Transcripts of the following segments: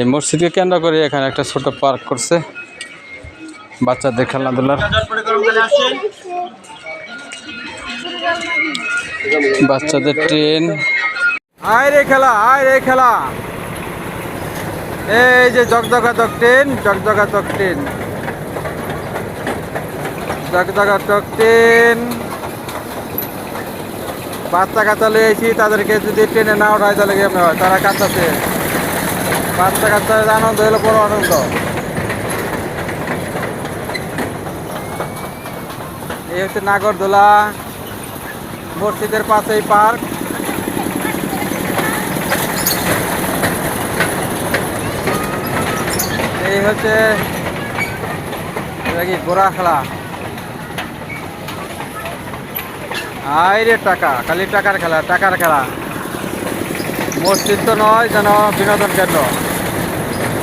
এই মসজিদকে কেন্দ্র করে এখানে একটা ছোট পার্ক করছে বাচ্চাদের খেলাধুলার বাচ্চাদের ট্রেন। আয় রে খেলা আয় রে খেলা। এই যে জগজগাতক ট্রেন জগজগাতক ট্রেন। জগজগাতক ট্রেন। বাচ্চা কাচ্চা লিয়েছি তাদেরকে যদি ট্রেনে না ওঠায় তাহলে কেমন হয়? তারা কাঁচাছে বাচ্চা কাচ্চার আনন্দ হলো বড় আনন্দ এই হচ্ছে নাগরদোলা মসজিদের পাশেই পার্ক। এই হচ্ছে কি গোড়া খেলা আইরে টাকা, খালি টাকার খেলা টাকার খেলা। মসজিদ তো নয়, যেন বিনোদন কেন্দ্র।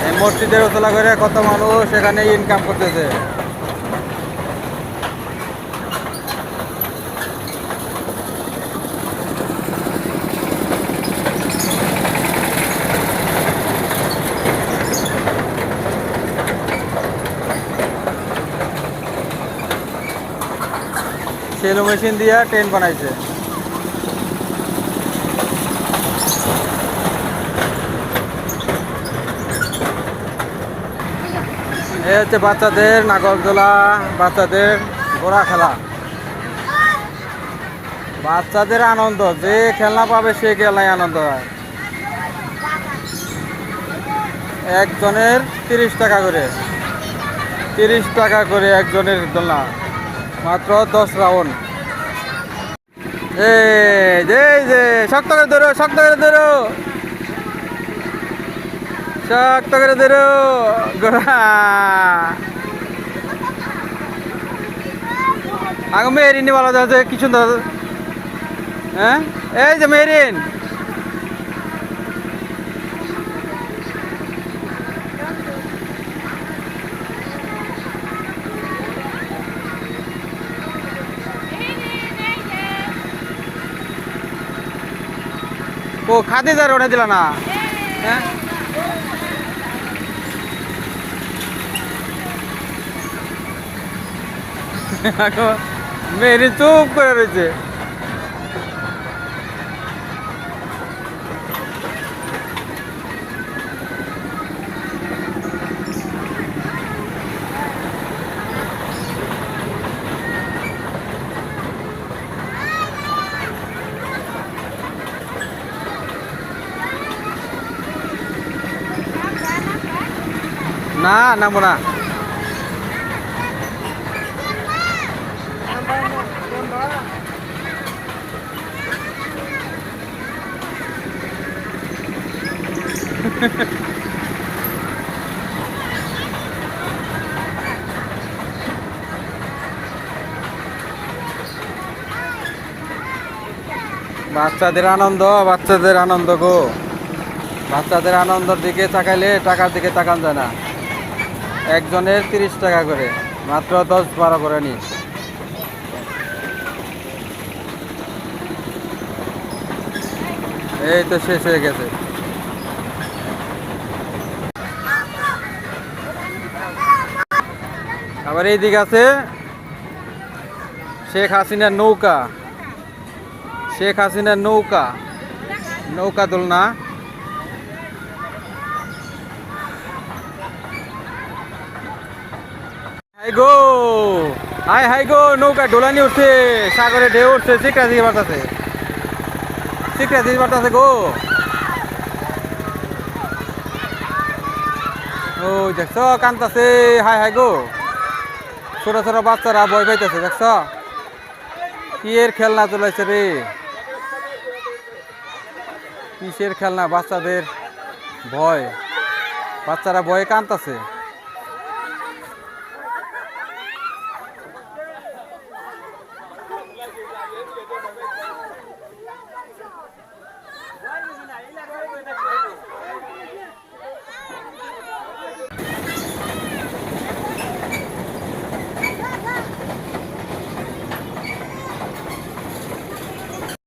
এই মসজিদের উতলা করে কত মানুষ এখানে ইনকাম করতেছে। সেলো মেশিন দিয়ে ট্রেন বানাইছে। এই হচ্ছে বাচ্চাদের নাগরদোলা, বাচ্চাদের ঘোড়া খেলা। বাচ্চাদের আনন্দ, যে খেলনা পাবে সে খেলায় আনন্দ হয়। একজনের তিরিশ টাকা করে, তিরিশ টাকা করে একজনের দোলনা, মাত্র দশ রাউন্ড। এই যে, শক্ত করে ধরো, শক্ত করে ধরো। শক্ত করে ধরো। গোড়া আগে মেরিনি বলা যাচ্ছে কি সুন্দর। হ্যাঁ? এই যে মেরিন। ও খাদি যার ওটা দিলা না? হ্যাঁ? মেরি চুপ করে রয়েছে। না নামবো না। বাচ্চাদের আনন্দ বাচ্চাদের আনন্দ গো। বাচ্চাদের আনন্দের দিকে তাকাইলে টাকার দিকে তাকান যায় না। একজনের তিরিশ টাকা করে, মাত্র দশ বারো করে নি এই তো শেষ হয়ে গেছে। আবার এই দিক আছে শেখ হাসিনার নৌকা। শেখ হাসিনার নৌকা। নৌকা দোলনা। হাই গো! হাই হাই গো! নৌকা ডোলানি উঠছে। সাগরে ঢেউ উঠছে। চিকরা দিকে বাতাসে চিকরা দিকে বাতাসে গো। ও দেখছ, কান্তাছে। হাই হাই গো! ছোট ছোট বাচ্চারা ভয় পাইতেছে, দেখছ? কি এর খেলনা চলেছে রে? কিসের খেলনা? বাচ্চাদের ভয়। বাচ্চারা ভয়ে কান্তাছে